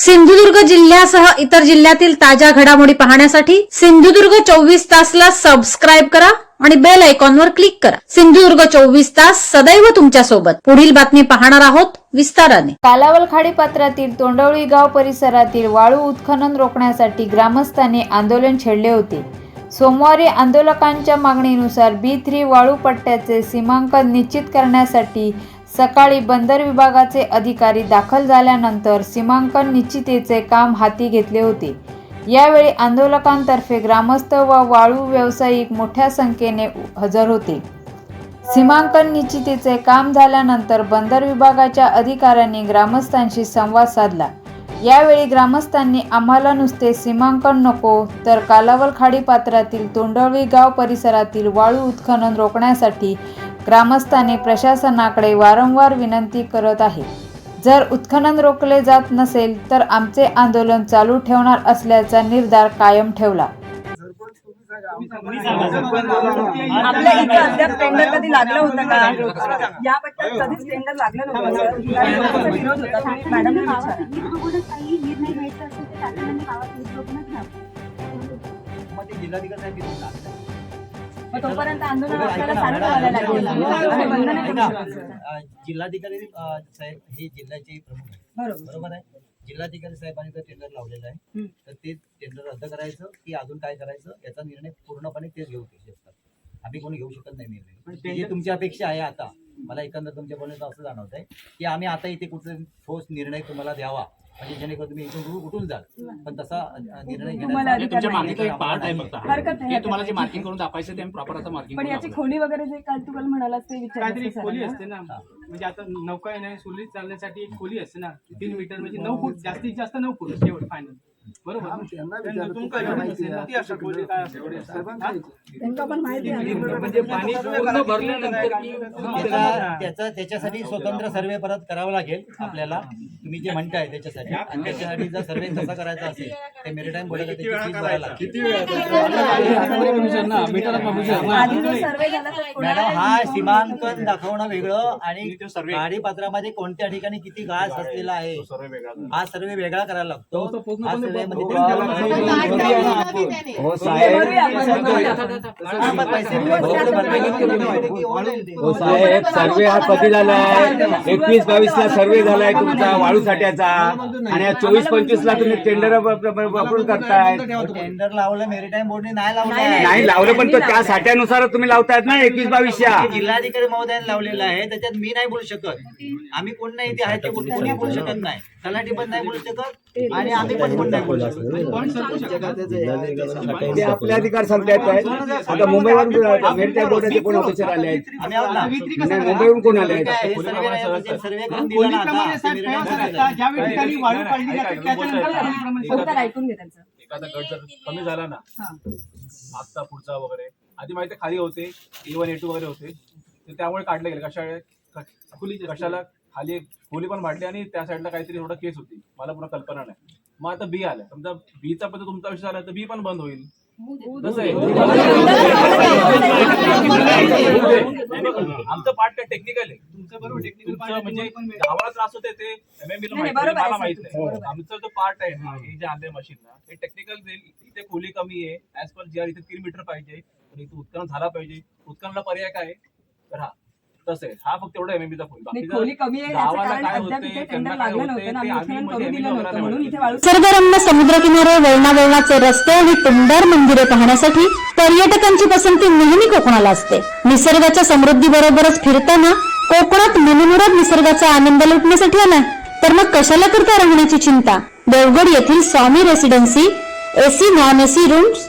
सिंधुदुर्ग जिल्ह्यासह इतर जिल्ह्यातील ताज्या घडामोडी पाहण्यासाठी सिंधुदुर्ग चोवीस तासला सबस्क्राईब करा आणि बेल आयकॉनवर क्लिक करा. सिंधुदुर्ग चोवीस तास सदैव तुमच्यासोबत पुढील बातमी पाहणार आहोत विस्ताराने. कालावल खाडीपात्रातील तोंडवळी गाव परिसरातील वाळू उत्खनन रोखण्यासाठी ग्रामस्थांनी आंदोलन छेडले होते. सोमवारी आंदोलकांच्या मागणीनुसार बी थ्री वाळू पट्ट्याचे सीमांकन निश्चित करण्यासाठी सकाळी बंदर विभागाचे अधिकारी दाखल झाल्यानंतर सीमांकन निश्चितेचे काम हाती घेतले होते. यावेळी आंदोलकांतर्फे ग्रामस्थ व वाळू व्यावसायिक मोठ्या संख्येने हजर होते. सीमांकन निश्चितीचे काम झाल्यानंतर बंदर विभागाच्या अधिकाऱ्यांनी ग्रामस्थांशी संवाद साधला. यावेळी ग्रामस्थांनी आम्हाला नुसते सीमांकन नको तर कालावल खाडीपात्रातील तोंडवळी गाव परिसरातील वाळू उत्खनन रोखण्यासाठी ग्रामस्थांनी प्रशासनाकडे वारंवार विनंती करत आहे. जर उत्खनन रोखले जात नसेल तर आमचे आंदोलन चालू ठेवणार असल्याचा निर्धार कायम ठेवला. आपल्या इथे अद्याप टेंडर कधी लागलं होतं का? या पट्ट्यात कधीच टेंडर लागलं नव्हतं विरोध होता विचारा काही निर्णय घ्यायचा असेल तर जिल्हाधिकारी. मग तोपर्यंत आंदोलन आपल्याला चालू ठेवायला लागेल. जिल्हाधिकारी साहेब हे जिल्ह्याचे प्रमुख आहेत. बरोबर. आहे? जिल्हाधिकारी साहेबांनी जर टेंडर लावलेलं आहे. तर ते टेंडर रद्द करायचं की अजून काय करायचं याचा निर्णय पूर्णपणे तेच घेऊ शकतात आम्ही कोणी घेऊ शकत नाही निर्णय. जे तुमची अपेक्षा आहे आता. मला एकंदर तुमच्या बोलण्याचं असं जाणवत आहे की आम्ही आता इथे कुठे ठोस निर्णय तुम्हाला द्यावा. म्हणजे जेणेकरून तुम्ही इथून उठून जाल. पण तसा अं, निर्णय तुम्हाला घेण्याचा अधिकार तुमच्या नाही. मार्किंगचा एक पार्ट आहे फक्त. हरकत नाही, हे तुम्हाला जे हरकत मार्किंग करून दाखवायचं ते आम्ही प्रॉपर आता मार्किंग पण याची खोली वगैरे जे काल तुम्हाला म्हणालात ते काहीतरी विचारायचं खोली सरांना. असते ना. म्हणजे आता नौका येण्या सुरळीत चालण्यासाठी एक खोली असते ना. तीन मीटर म्हणजे नऊ फूट जास्तीत जास्त नऊ फूट शेवट फायनल बरोबर. त्यांना तुमका माहिती आहे ना, ती अशा खोली काय असते हा? म्हणजे पाणी पूर्ण भरल्यानंतर की त्याचा त्याचा त्याच्यासाठी स्वतंत्र सर्वे परत करावा लागेल आपल्याला. तुम्ही जे म्हणताय त्याच्यासाठी. आणि त्याच्यासाठी जर सर्वे कसा करायचा असेल ते मेरिटाईम बोर्डाला त्याची फीस भरायला लागेल आधी जो सर्वे झाला तो थोडा मॅडम हा सीमांकन दाखवणं वेगळं आणि गाडीपत्रामध्ये कोणत्या ठिकाणी किती घास असलेला आहे? हा सर्वे वेगळा करायला लागतो. हा सर्वे हो साहेब. हो साहेब. सर्वे हा कधी झालाय एकवीस बावीस ला सर्वे झालाय तुमचा वाळू साठ्याचा. आणि चोवीस पंचवीस ला तुम्ही टेंडर वापरून करताय. टेंडर लावलं मेरिटाईम बोर्डने नाही लावलं. नाही लावलं पण त्या साठ्यानुसार तुम्ही लावतायत ना एकवीस बावीसच्या. जिल्हाधिकारी महोदयाने लावलेलं आहे त्याच्यात मी नाही बोलू शकत. आम्ही कोण नाही ते आहे ते कोण- कोणी बोलू शकत नाही. तलाठी पण नाही बोलू शकत आणि आम्ही पण कोण नाही ते आपले अधिकार सांगतायत आहे आता मुंबईवरून मेरच्या बोर्डाचे कोण ऑफिसर आले आहेत? मुंबईवरून कोण आले आहेत? हे काय एखादा गट जर कमी झाला ना हा. मागचा पुढचा वगैरे. आधी माहिती खाली होते. ए वन ए टू वगैरे होते. तर त्यामुळे काढले गेले. कशा खुली कशाला? खाली खोली पण वाढली आणि त्या साईडला काहीतरी थोडा केस होती. मला पुन्हा कल्पना नाही. मग आता बी आलं. समजा बीचा पण तुमचा विषय झाला तर बी पण बंद होईल. आमचं पार्ट काय टेक्निकल आहे. तुमचं बरोबर टेक्निकल म्हणजे गावाला त्रास होते ते मला. माहीत नाही. आमचा जो पार्ट आहे ना हे जे आणले मशीनला हे टेक्निकल जाईल इथे खोली कमी आहे ऍज पर जी आर इथे तीन मीटर पाहिजे. इथे उत्खनन झाला पाहिजे. उत्खननला पर्याय काय? तर हा. तसं आहे हा फक्त एवढा एमएमबीचा खोली कमी आहे याचं कारण काय अद्याप होते, इथे त्यांना टेंडर काय लागलं होते, नव्हतं ना ते आम्ही आम्ही उत्खननमध्ये करू दिलं एमएमबी नव्हतं म्हणून इथे वगैरे वाळू निसर्गरम्य समुद्रकिनारे वळणावळणाचे रस्ते आणि टुमदार मंदिरे पाहण्यासाठी पर्यटकांची पसंती नेहमी कोकणाला असते. निसर्गाच्या समृद्धी बरोबरच फिरताना कोकणात मनमुराद निसर्गाचा आनंद लुटण्यासाठी आला तर मग कशाला करता राहण्याची चिंता? देवगड येथील Swami residency AC non AC rooms